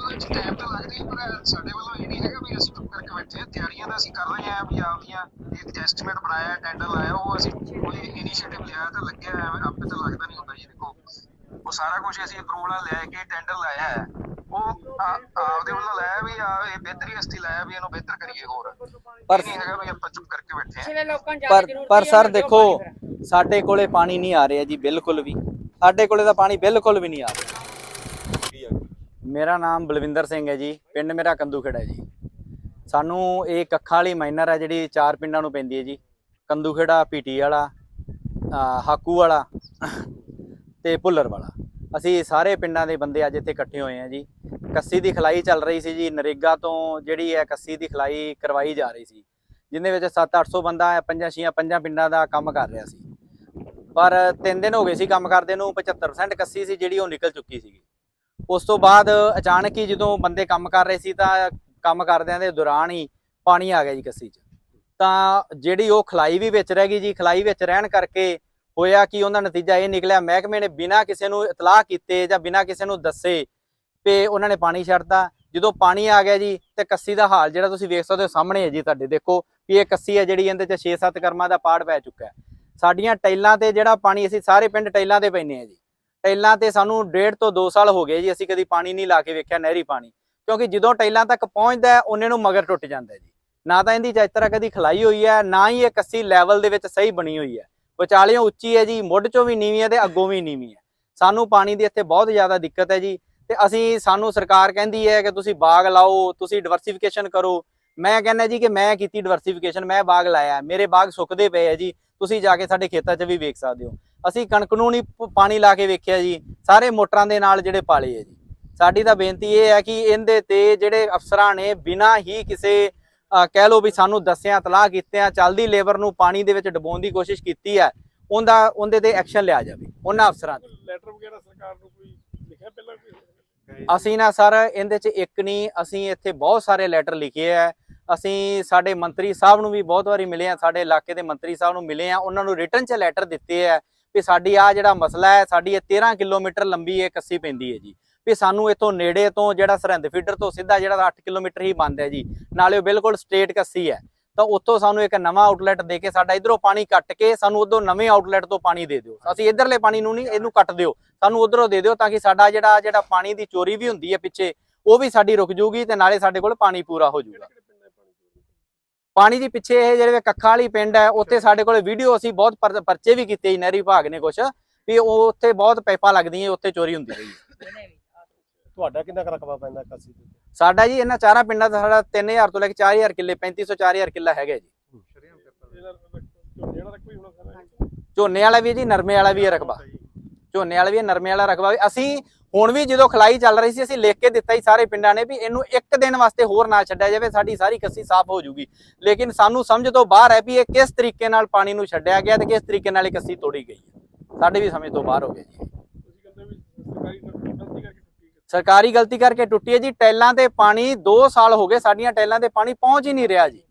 [SPEAKER 4] ਵਿੱਚ ਟਾਈਮ ਤਾਂ ਹੈ ਪਰ ਸਾਡੇ ਵੱਲੋਂ ਇਹ ਨਹੀਂ ਹੈਗਾ ਵੀ ਅਸੀਂ ਚੁੱਪ ਕਰਕੇ ਬੈਠੇ ਹਾਂ। ਤਿਆਰੀਆਂ ਤਾਂ ਅਸੀਂ ਕਰ ਰਹੇ ਹਾਂ ਵੀ ਆਪਦੀਆਂ ਇੱਕ ਐਸਟੀਮੇਟ ਬਣਾਇਆ ਟੈਂਡਰ ਲਾਇਆ ਉਹ ਅਸੀਂ ਕੋਈ ਇਨੀਸ਼ੀਏਟਿਵ ਲਿਆ ਤਾਂ ਲੱਗਿਆ ਹੈ, ਆਪੇ ਤਾਂ ਲੱਗਦਾ ਨਹੀਂ ਹੁੰਦਾ ਜੀ ਦੇਖੋ। ਉਹ ਸਾਰਾ ਕੁਝ ਅਸੀਂ ਅਪਰੂਵਲ ਲੈ ਕੇ ਟੈਂਡਰ ਲਾਇਆ ਹੈ। ਉਹ ਆ- ਆਪਦੇ ਵੱਲੋਂ ਲਾਇਆ ਵੀ ਆ ਇਹ ਬਿਹਤਰੀ ਵਾਸਤੇ ਲਾਇਆ ਵੀ ਇਹਨੂੰ ਬਿਹਤਰ ਕਰੀਏ ਹੋਰ।
[SPEAKER 3] ਪਰ-
[SPEAKER 4] ਇਹ ਨਹੀਂ ਹੈਗਾ ਵੀ ਆਪਾਂ ਚੁੱਪ ਕਰਕੇ ਬੈਠੇ ਹਾਂ।
[SPEAKER 5] ਪਿਛਲੇ ਲੋਕਾਂ ਨੂੰ
[SPEAKER 3] ਪਰ
[SPEAKER 5] ਜ਼ਿਆਦਾ
[SPEAKER 3] ਪਰ
[SPEAKER 5] ਜ਼ਰੂਰਤ
[SPEAKER 3] ਸਰ ਦੇਖੋ ਸਾਡੇ ਕੋਲੇ ਪਾਣੀ ਨਹੀਂ ਆ ਰਿਹਾ ਜੀ ਬਿਲਕੁਲ ਵੀ। ਸਾਡੇ ਕੋਲੇ ਤਾਂ ਪਾਣੀ ਬਿਲਕੁਲ ਵੀ ਨਹੀਂ ਆ ਰਿਹਾ। ਮੇਰਾ ਨਾਮ ਬਲਵਿੰਦਰ ਸਿੰਘ ਹੈ ਜੀ, ਪਿੰਡ ਮੇਰਾ ਕੰਦੂਖੇੜਾ ਹੈ ਜੀ। ਸਾਨੂੰ ਇਹ ਕੱਖਾਂ ਵਾਲੀ ਮਾਈਨਰ ਹੈ ਜਿਹੜੀ ਚਾਰ ਪਿੰਡਾਂ ਨੂੰ ਪੈਂਦੀ ਹੈ ਜੀ। ਕੰਦੂ ਖੇੜਾ ਪੀਟੀ ਵਾਲਾ, ਅਹ, ਹਾਕੂ ਵਾਲਾ ਤੇ ਭੁੱਲਰ ਵਾਲਾ। ਅਸੀਂ ਸਾਰੇ ਪਿੰਡਾਂ ਦੇ ਬੰਦੇ ਅੱਜ ਇੱਥੇ ਇਕੱਠੇ ਹੋਏ ਆ ਜੀ। ਕੱਸੀ ਦੀ ਖਲਾਈ ਚੱਲ ਰਹੀ ਸੀ ਜੀ, ਨਰੇਗਾ ਤੋਂ ਜਿਹੜੀ ਹੈ ਕੱਸੀ ਦੀ ਖਲਾਈ ਕਰਵਾਈ ਜਾ ਰਹੀ ਸੀ। ਜਿੰਦੇ ਵਿੱਚ 7-800 ਬੰਦਾ ਪੰਜਾਂ ਛੀਆਂ ਪੰਜਾਂ ਪਿੰਡਾਂ ਦਾ ਕੰਮ ਕਰ ਰਿਹਾ ਸੀ। ਪਰ 3 ਦਿਨ ਹੋ ਗਏ ਸੀ ਕੰਮ ਕਰਦੇ ਨੂੰ 75% ਕੱਸੀ ਸੀ ਜਿਹੜੀ ਉਹ ਨਿਕਲ ਚੁੱਕੀ ਸੀਗੀ। ਉਸ ਤੋਂ ਬਾਅਦ ਅਚਾਨਕ ਹੀ ਜਦੋਂ ਬੰਦੇ ਕੰਮ ਕਰ ਰਹੇ ਸੀ ਤਾਂ ਕੰਮ ਕਰਦਿਆਂ ਦੇ ਦੌਰਾਨ ਹੀ ਪਾਣੀ ਆ ਗਿਆ ਜੀ ਕੱਸੀ 'ਚ। ਤਾਂ ਜਿਹੜੀ ਉਹ ਖਲਾਈ ਵੀ ਵਿੱਚ ਰਹਿ ਗਈ ਜੀ, ਖਲਾਈ ਵਿੱਚ ਰਹਿਣ ਕਰਕੇ ਹੋਇਆ ਕਿ ਉਹਦਾ ਨਤੀਜਾ ਇਹ ਨਿਕਲਿਆ, ਮਹਿਕਮੇ ਨੇ ਬਿਨਾਂ ਕਿਸੇ ਨੂੰ ਇਤਲਾਹ ਕੀਤੇ ਜਾਂ ਬਿਨਾਂ ਕਿਸੇ ਨੂੰ ਦੱਸੇ ਤੇ ਉਹਨਾਂ ਨੇ ਪਾਣੀ ਛੱਡਤਾ। ਜਦੋਂ ਪਾਣੀ ਆ ਗਿਆ ਜੀ ਤੇ ਕੱਸੀ ਦਾ ਹਾਲ ਜਿਹੜਾ ਤੁਸੀਂ ਵੇਖ ਸਕਦੇ ਹੋ ਸਾਹਮਣੇ ਹੈ ਜੀ ਤੁਹਾਡੇ, ਦੇਖੋ ਵੀ ਇਹ ਕੱਸੀ ਹੈ ਜਿਹੜੀ ਇਹਦੇ ਚ 6-7 ਕਰਮਾਂ ਦਾ ਪਾੜ ਪੈ ਚੁੱਕਾ ਹੈ। ਸਾਡੀਆਂ ਟਾਈਲਾਂ ਤੇ ਜਿਹੜਾ ਪਾਣੀ ਅਸੀਂ ਸਾਰੇ ਪਿੰਡ ਟਾਈਲਾਂ ਤੇ ਪੈਨੇ ਆ ਜੀ। ਟਾਈਲਾਂ ਤੇ ਸਾਨੂੰ ਡੇਢ ਤੋਂ 2 ਸਾਲ ਹੋ ਗਏ ਜੀ, ਅਸੀਂ ਕਦੀ ਪਾਣੀ ਨਹੀਂ ਲਾ ਕੇ ਵੇਖਿਆ ਨਹਿਰੀ ਪਾਣੀ। ਕਿਉਂਕਿ ਜਦੋਂ ਟਾਈਲਾਂ ਤੱਕ ਪਹੁੰਚਦਾ ਹੈ, ਉਹਨੇ ਨੂੰ ਮਗਰ ਟੁੱਟ ਜਾਂਦਾ ਜੀ। ਨਾ ਤਾਂ ਇਹਦੀ ਇਸ ਕਦੀ ਖਲਾਈ ਹੋਈ ਹੈ, ਨਾ ਹੀ ਇਹ ਕੱਸੀ ਲੈਵਲ ਦੇ ਵਿੱਚ ਸਹੀ ਬਣੀ ਹੋਈ ਹੈ। ਵਿਚਾਲਿਓਂ ਉੱਚੀ ਹੈ ਜੀ, ਮੁੱਢ ਚੋਂ ਵੀ ਨੀਵੀਂ ਹੈ ਤੇ ਅੱਗੋਂ ਵੀ ਨੀਵੀਂ ਹੈ। ਸਾਨੂੰ ਪਾਣੀ ਦੀ ਇੱਥੇ ਬਹੁਤ ਜ਼ਿਆਦਾ ਦਿੱਕਤ ਹੈ ਜੀ। ਤੇ ਅਸੀਂ, ਸਾਨੂੰ ਸਰਕਾਰ ਕਹਿੰਦੀ ਹੈ ਕਿ ਤੁਸੀਂ ਬਾਗ ਲਾਓ, ਤੁਸੀਂ ਡਿਵਰਸੀਫਿਕੇਸ਼ਨ ਕਰੋ। ਮੈਂ ਕਹਿੰਦਾ ਜੀ ਕਿ ਮੈਂ ਕੀਤੀ ਡਿਵਰਸਿਫਿਕੇਸ਼ਨ ਮੈਂ ਬਾਗ ਲਾਇਆ ਮੇਰੇ ਬਾਗ ਸੁੱਕਦੇ ਪਏ ਆ ਜੀ ਤੁਸੀਂ ਜਾ ਕੇ ਸਾਡੇ ਖੇਤਾਂ 'ਚ ਵੀ ਵੇਖ ਸਕਦੇ ਹੋ। ਅਸੀਂ ਕਣਕ ਨੂੰ ਨਹੀਂ ਪਾਣੀ ਲਾ ਕੇ ਵੇਖਿਆ ਜੀ ਸਾਰੇ ਮੋਟਰਾਂ ਦੇ ਨਾਲ ਜਿਹੜੇ ਪਾਲੇ ਆ ਜੀ। ਸਾਡੀ ਤਾਂ ਬੇਨਤੀ ਇਹ ਹੈ ਕਿ ਇਹਦੇ ਤੇ ਜਿਹੜੇ ਅਫਸਰਾਂ ਨੇ ਬਿਨਾਂ ਹੀ ਕਿਸੇ ਕਹਿ ਲਓ ਵੀ ਸਾਨੂੰ ਦੱਸਿਆ ਤਲਾਹ ਕੀਤਿਆਂ ਚੱਲਦੀ ਲੇਬਰ ਨੂੰ ਪਾਣੀ ਦੇ ਵਿੱਚ ਡੁਬੋਣ ਦੀ ਕੋਸ਼ਿਸ਼ ਕੀਤੀ ਹੈ ਉਹਦਾ ਉਹਦੇ ਤੇ ਐਕਸ਼ਨ ਲਿਆ ਜਾਵੇ ਉਹਨਾਂ ਅਫਸਰਾਂ ਤੇ।
[SPEAKER 6] ਲੈਟਰ ਵਗੈਰਾ ਸਰਕਾਰ ਨੂੰ ਕੋਈ ਲਿਖਿਆ ਪਹਿਲਾਂ ਕੋਈ
[SPEAKER 3] ਅਸੀਂ ਨਾ ਸਰ ਇਹਦੇ ਚ ਇੱਕ ਨਹੀਂ ਅਸੀਂ ਇੱਥੇ ਬਹੁਤ ਸਾਰੇ ਲੈਟਰ ਲਿਖੇ ਆ ਅਸੀਂ ਸਾਡੇ ਮੰਤਰੀ ਸਾਹਿਬ ਨੂੰ ਵੀ ਬਹੁਤ ਵਾਰੀ ਮਿਲੇ ਆ, ਸਾਡੇ ਇਲਾਕੇ ਦੇ ਮੰਤਰੀ ਸਾਹਿਬ ਨੂੰ ਮਿਲੇ ਆ, ਉਹਨਾਂ ਨੂੰ ਰਿਟਰਨ 'ਚ ਲੈਟਰ ਦਿੱਤੇ ਆ ਵੀ ਸਾਡੀ ਆ ਜਿਹੜਾ ਮਸਲਾ ਹੈ, ਸਾਡੀ ਇਹ 13 ਕਿਲੋਮੀਟਰ ਲੰਬੀ ਇਹ ਕੱਸੀ ਪੈਂਦੀ ਹੈ ਜੀ। ਵੀ ਸਾਨੂੰ ਇੱਥੋਂ ਨੇੜੇ ਤੋਂ ਜਿਹੜਾ ਸਰਹੰਦ ਫੀਡਰ ਤੋਂ ਸਿੱਧਾ ਜਿਹੜਾ 8 ਕਿਲੋਮੀਟਰ ਹੀ ਬੰਦ ਹੈ ਜੀ। ਨਾਲੇ ਉਹ ਬਿਲਕੁਲ ਸਟੇਟ ਕੱਸੀ ਹੈ। ਤਾਂ ਉੱਥੋਂ ਸਾਨੂੰ ਇੱਕ ਨਵਾਂ ਆਊਟਲੈਟ ਦੇ ਕੇ ਸਾਡਾ ਇਧਰੋਂ ਪਾਣੀ ਕੱਟ ਕੇ ਸਾਨੂੰ ਉਧਰੋਂ ਨਵੇਂ ਆਊਟਲੈਟ ਤੋਂ ਪਾਣੀ ਦੇ ਦਿਓ। ਅਸੀਂ ਇਧਰਲੇ ਪਾਣੀ ਨੂੰ ਨਹੀਂ, ਇਹਨੂੰ ਕੱਟ ਦਿਓ। ਸਾਨੂੰ ਉਧਰੋਂ ਦੇ ਦਿਓ ਤਾਂ ਕਿ ਸਾਡਾ ਜਿਹੜਾ ਜਿਹੜਾ ਪਾਣੀ ਦੀ ਚੋਰੀ ਵੀ ਹੁੰਦੀ ਹੈ ਪਿੱਛੇ, ਉਹ ਵੀ ਸਾਡੀ ਰੁਕ ਜੂਗੀ ਤੇ ਨਾਲੇ ਸਾਡੇ ਕੋਲ ਪਾਣੀ ਪੂਰਾ ਹੋ ਜਾਊਗਾ ਪਾਣੀ ਦੀ ਪਿੱਛੇ ਇਹ ਜਿਹੜੇ ਕੱਖਾਂ ਵਾਲੀ ਪਿੰਡ ਹੈ ਉੱਥੇ ਸਾਡੇ ਕੋਲ ਵੀਡੀਓ ਅਸੀਂ ਬਹੁਤ ਪਰ- ਪਰਚੇ ਵੀ ਕੀਤੇ ਜੀ ਨਹਿਰੀ ਵਿਭਾਗ ਨੇ ਕੁਛ ਵੀ ਉਹ ਉੱਥੇ ਬਹੁਤ ਪਾਈਪਾਂ ਲੱਗਦੀਆਂ ਉੱਥੇ ਚੋਰੀ ਹੁੰਦੀ ਰਹੀ ਹੈ।
[SPEAKER 1] ਤੁਹਾਡਾ ਕਿੰਨਾ ਕੁ ਰਕਬਾ ਪੈਂਦਾ ਕੱਸੀ ਉੱਤੇ?
[SPEAKER 3] ਸਾਡਾ ਜੀ ਇਹਨਾਂ ਚਾਰਾਂ ਪਿੰਡਾਂ ਦਾ ਸਾਡਾ 3000 ਤੋਂ ਲੈ ਕੇ 4000 ਕਿੱਲੇ 3500 4000 ਕਿੱਲਾ ਹੈਗਾ ਜੀ।
[SPEAKER 6] ਝੋਨੇ ਵਾਲਾ ਕੋਈ ਹੋਣਾ ਸਾਰਾ।
[SPEAKER 3] ਝੋਨੇ ਵਾਲਾ ਵੀ ਜੀ ਨਰਮੇ ਵਾਲਾ ਵੀ ਹੈ ਰਕਬਾ। ਝੋਨੇ ਵਾਲਾ ਵੀ ਨਰਮੇ ਵਾਲਾ ਰਕਬਾ ਵੀ ਅਸੀਂ ਹੁਣ ਵੀ ਜਦੋਂ ਖਲਾਈ ਚੱਲ ਰਹੀ ਸੀ, ਅਸੀਂ ਲਿਖ ਕੇ ਦਿੱਤਾ ਹੀ ਸਾਰੇ ਪਿੰਡਾਂ ਨੇ ਵੀ ਇਹਨੂੰ ਇੱਕ ਦਿਨ ਵਾਸਤੇ ਹੋਰ ਨਾ ਛੱਡਿਆ ਜਾਵੇ, ਸਾਡੀ ਸਾਰੀ ਕੱਸੀ ਸਾਫ਼ ਹੋ ਜੂਗੀ। ਲੇਕਿਨ ਸਾਨੂੰ ਸਮਝ ਤੋਂ ਬਾਹਰ ਹੈ ਵੀ ਇਹ ਕਿਸ ਤਰੀਕੇ ਨਾਲ ਪਾਣੀ ਨੂੰ ਛੱਡਿਆ ਗਿਆ ਤੇ ਕਿਸ ਤਰੀਕੇ ਨਾਲ ਇਹ ਕੱਸੀ ਤੋੜੀ ਗਈ ਸਾਡੇ ਵੀ ਸਮਝ ਤੋਂ ਬਾਹਰ ਹੋ ਗਿਆ ਜੀ।
[SPEAKER 6] ਸਰਕਾਰੀ ਗਲਤੀ ਕਰਕੇ ਟੁੱਟੀ
[SPEAKER 3] ਹੈ ਜੀ। ਟੈਲਾਂ ਤੇ ਪਾਣੀ 2 ਸਾਲ ਹੋ ਗਏ ਸਾਡੀਆਂ ਟੈਲਾਂ ਤੇ ਪਾਣੀ ਪਹੁੰਚ ਹੀ ਨਹੀਂ ਰਿਹਾ ਜੀ।